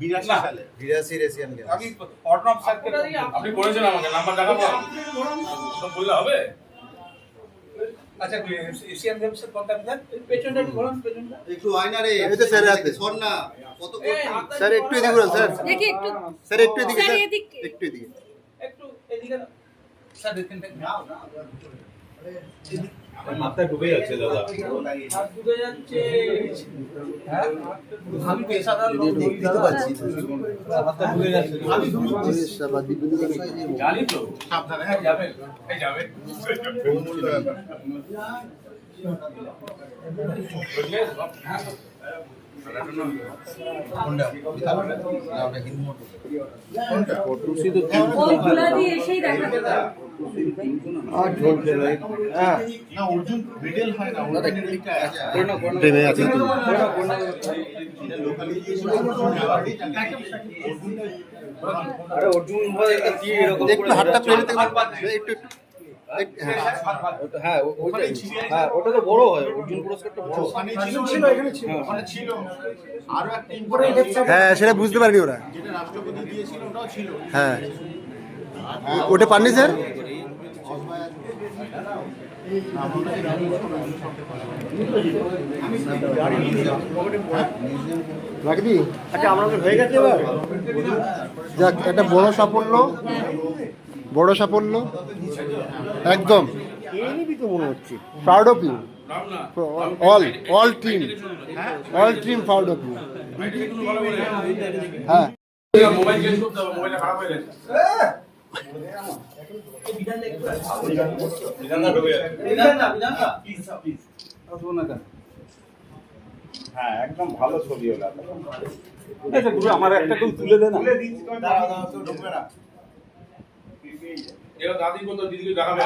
বিরাশি সালে। বিরাশির Asian games আমি অর্ণব স্যারকে আপনি করেছেন আমাকে নাম্বার দেখাবো তো। বললে হবে? আচ্ছা এশিয়ান গেমসের কন্ট্যাক্ট দেন পেছনটা একটু ঘোরান পেছনটা। একটু আয়না রে এই তো স্যার আছে শোন না কত স্যার একটু এদিকে ঘুরান স্যার। দেখি একটু। স্যার একটু এদিকে স্যার, এদিকে। একটু এদিকে। একটু এদিকে না। স্যার দেখেন মাথা ডুবে যাচ্ছে দাদা। ডুবে যাচ্ছে হ্যাঁ আমি পেশাদার লোক দেখতে তো পাচ্ছি মাথা ডুবে যাচ্ছে জানি তো। সাবধানে এই যাবেন। এই যাবেন। ব্যাপার। হ্যাঁ। হয়। ট্রেনে আছে। একটু হাতটা প্লেনে একটু একটু- হ্যাঁ ওটা- হ্যাঁ হ্যাঁ ওটা তো বড় হয় অর্জুন পুরস্কারটা বড়। ছিল। ছিল এখানে ছিল। ওখানে ছিল। আরও একটা হ্যাঁ সেটা বুঝতে পারিনি ওরা। যেটা রাষ্ট্রপতি দিয়েছিল ওটাও ছিল। হ্যাঁ। ওটা পাননি স্যার? রাখবি আচ্ছা আমাদের হয়ে গেছে এবার? যাক একটা বড় সাফল্য। বড় সাফল্য। একদম। মনে হচ্ছে proud of you all all team all team proud of you হ্যাঁ। মোবাইল চেঞ্জ করতে হবে মোবাইলটা খারাপ গেছে বিধান না। বিধান না একদম ভালো ছবি হলো আমার একটা তুলে দে না। দাঁড়াও দাঁড়াও তো ঢুকবে না দাদি বলতো দিদিকে দেখাবে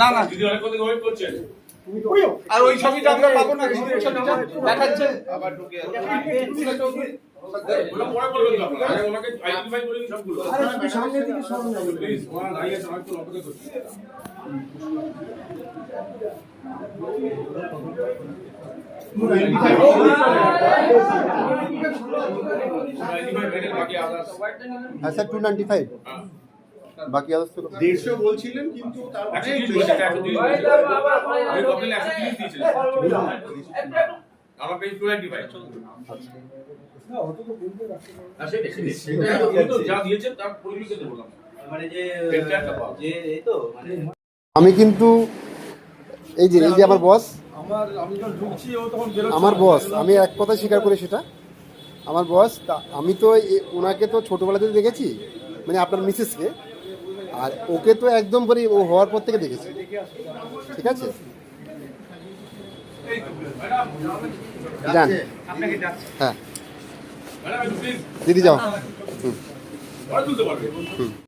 না না দিদি অনেক কথা ওয়েট করছেন আর ওই ছবিটা আমরা পাবো না ওই ছবিটা দেখাচ্ছে আবার ঢুকে হ্যাঁ স্যার টু নাইনটি ফাইভ বাকি আদার্স তো দেড়শো বলছিলেন কিন্তু আমার পেজ টু নাইনটি ফাইভ যা দিয়েছেন তার পরিপ্রেক্ষিতে বললাম। মানে যে পেনটা একটা পাও। যে এই তো মানে আমি কিন্তু এই যে এই যে আমার বস আমার আমি যখন ঢুকছি ও তখন বেরোচ্ছে। আমার বস আমি এক কথা স্বীকার করি সেটা। আমার বস তা আমি তো এ- ওনাকে তো ছোটোবেলা থেকে দেখেছি মানে আপনার মিসেসকে আর ওকে তো একদম পরে ও হওয়ার পর থেকে দেখেছি। ঠিক আছে? যান। হ্যাঁ। দিদি যাও। হুম। পারবে।